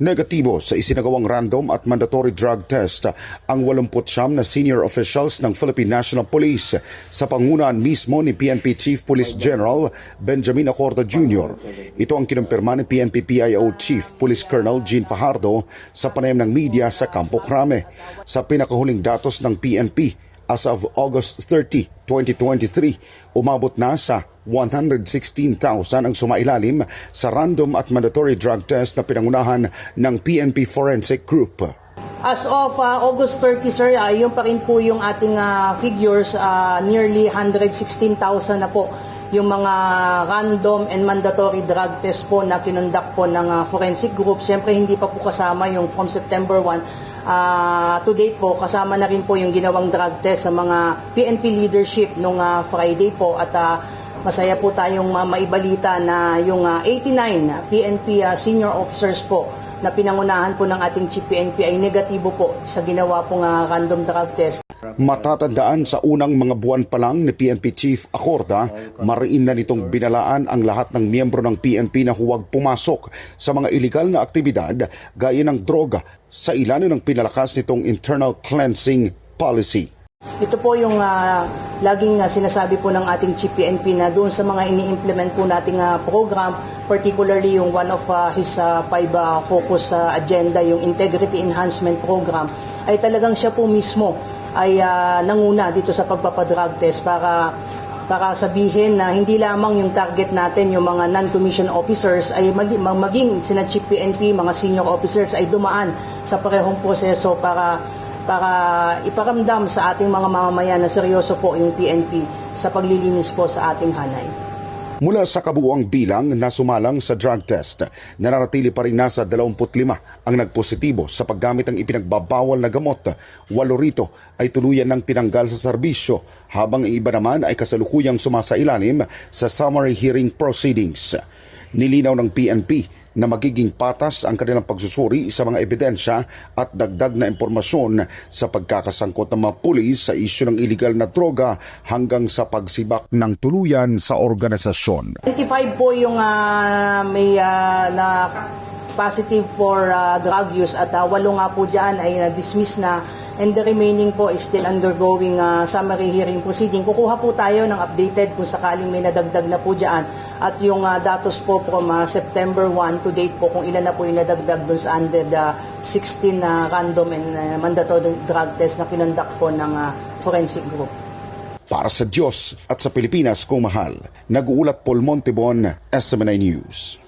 Negatibo sa isinagawang random at mandatory drug test ang 89 na senior officials ng Philippine National Police sa pangunahan mismo ni PNP Chief Police General Benjamin Acorda Jr. Ito ang kinumpirma ni PNP PIO Chief Police Colonel Gene Fajardo sa panayam ng media sa Campo Crame. Sa pinakahuling datos ng PNP, As of August 30, 2023, umabot na sa 116,000 ang sumailalim sa random at mandatory drug test na pinangunahan ng PNP Forensic Group. As of uh, August 30, sir, uh, yun pa rin po yung ating uh, figures, uh, nearly 116,000 na po yung mga random and mandatory drug test po na kinundak po ng uh, forensic group. Siyempre, hindi pa po kasama yung from September 1 Uh, to date po, kasama na rin po yung ginawang drug test sa mga PNP leadership nung uh, Friday po at uh, masaya po tayong uh, maibalita na yung uh, 89 PNP uh, senior officers po na pinangunahan po ng ating Chief PNP ay negatibo po sa ginawa pong uh, random drug test. Matatandaan sa unang mga buwan pa lang ni PNP Chief Acorda, mariin na nitong binalaan ang lahat ng miyembro ng PNP na huwag pumasok sa mga iligal na aktibidad gaya ng droga sa ilalim ng pinalakas nitong internal cleansing policy. Ito po yung uh, laging uh, sinasabi po ng ating Chief PNP na doon sa mga ini-implement po nating uh, program, particularly yung one of uh, his uh, five uh, focus uh, agenda, yung Integrity Enhancement Program, ay talagang siya po mismo ay uh, nanguna dito sa pagpapadrug test para para sabihin na hindi lamang yung target natin yung mga non-commissioned officers ay maging sina Chief PNP, mga senior officers ay dumaan sa parehong proseso para para iparamdam sa ating mga mamamayan na seryoso po yung PNP sa paglilinis po sa ating hanay. Mula sa kabuuang bilang na sumalang sa drug test, nananatili pa rin nasa 25 ang nagpositibo sa paggamit ng ipinagbabawal na gamot. Walo rito ay tuluyan ng tinanggal sa serbisyo habang ang iba naman ay kasalukuyang sumasailalim sa summary hearing proceedings. Nilinaw ng PNP na magiging patas ang kanilang pagsusuri sa mga ebidensya at dagdag na impormasyon sa pagkakasangkot ng mga pulis sa isyu ng iligal na droga hanggang sa pagsibak ng tuluyan sa organisasyon. 25 po yung uh, may uh, na positive for uh, drug use at uh, walo nga po dyan ay na-dismiss na and the remaining po is still undergoing uh, summary hearing proceeding. Kukuha po tayo ng updated kung sakaling may nadagdag na po dyan at yung uh, datos po from uh, September 1 to date po kung ilan na po yung nadagdag dun sa under the 16 uh, random and uh, mandatory drug test na kinondak po ng uh, forensic group. Para sa Diyos at sa Pilipinas kung mahal, nag-uulat Paul Montebon, SMNI News.